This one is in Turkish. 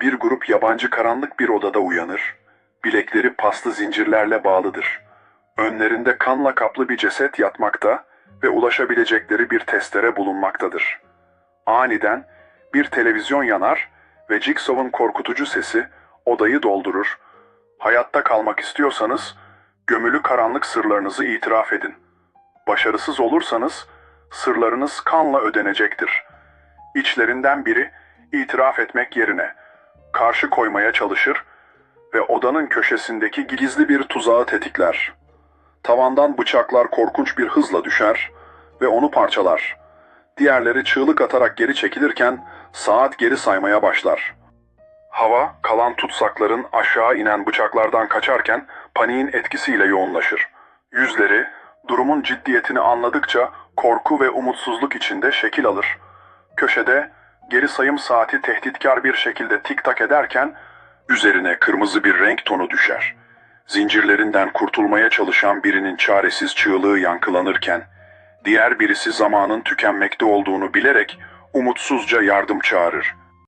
Bir grup yabancı karanlık bir odada uyanır. Bilekleri paslı zincirlerle bağlıdır. Önlerinde kanla kaplı bir ceset yatmakta ve ulaşabilecekleri bir testere bulunmaktadır. Aniden bir televizyon yanar ve Jigsaw'ın korkutucu sesi odayı doldurur. Hayatta kalmak istiyorsanız gömülü karanlık sırlarınızı itiraf edin. Başarısız olursanız sırlarınız kanla ödenecektir. İçlerinden biri itiraf etmek yerine karşı koymaya çalışır ve odanın köşesindeki gizli bir tuzağı tetikler. Tavandan bıçaklar korkunç bir hızla düşer ve onu parçalar. Diğerleri çığlık atarak geri çekilirken saat geri saymaya başlar. Hava kalan tutsakların aşağı inen bıçaklardan kaçarken paniğin etkisiyle yoğunlaşır. Yüzleri durumun ciddiyetini anladıkça korku ve umutsuzluk içinde şekil alır. Köşede geri sayım saati tehditkar bir şekilde tik tak ederken üzerine kırmızı bir renk tonu düşer. Zincirlerinden kurtulmaya çalışan birinin çaresiz çığlığı yankılanırken diğer birisi zamanın tükenmekte olduğunu bilerek umutsuzca yardım çağırır.